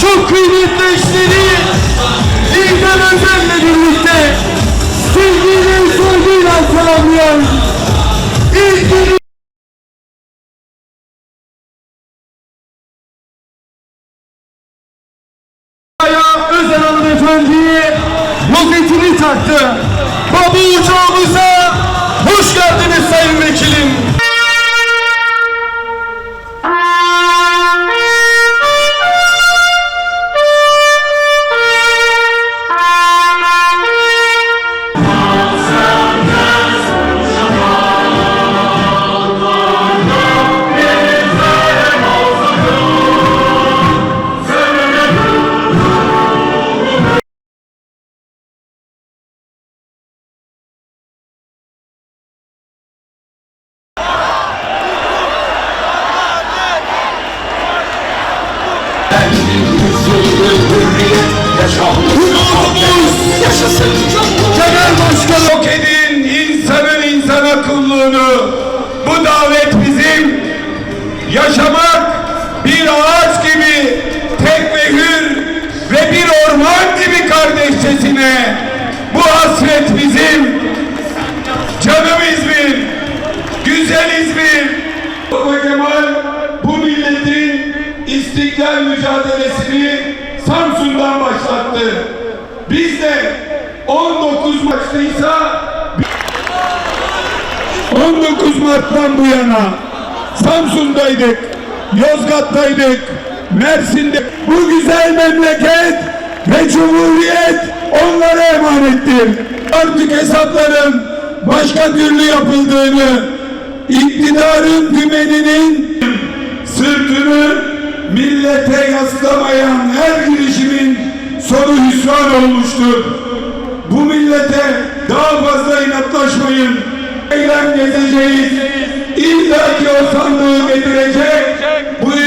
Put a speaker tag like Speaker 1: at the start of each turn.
Speaker 1: çok kıymetli eşleri İlden Özel'le birlikte sevgiyle saygıyla İlgili Aya Özel hanımefendiye rozetini taktı. Baba uçağımıza hoş geldiniz sayın vekilim. Genel Başkan yok insanın insan akıllığını. Bu davet bizim. Yaşamak bir ağaç gibi tek ve ve bir orman gibi kardeşçesine. Bu hasret bizim. Canım İzmir, güzel İzmir. Mustafa Kemal bu milletin istiklal mücadelesini başlattı. Biz de 19 Mart'taysa 19 Mart'tan bu yana Samsun'daydık, Yozgat'taydık, Mersin'de. Bu güzel memleket ve cumhuriyet onlara emanettir. Artık hesapların başka türlü yapıldığını, iktidarın dümeninin sırtını millete yaslamayan her girişimin sonu hüsran olmuştur. Bu millete daha fazla inatlaşmayın. Eylem gezeceğiz. İlla ki o sandığı getirecek. Bu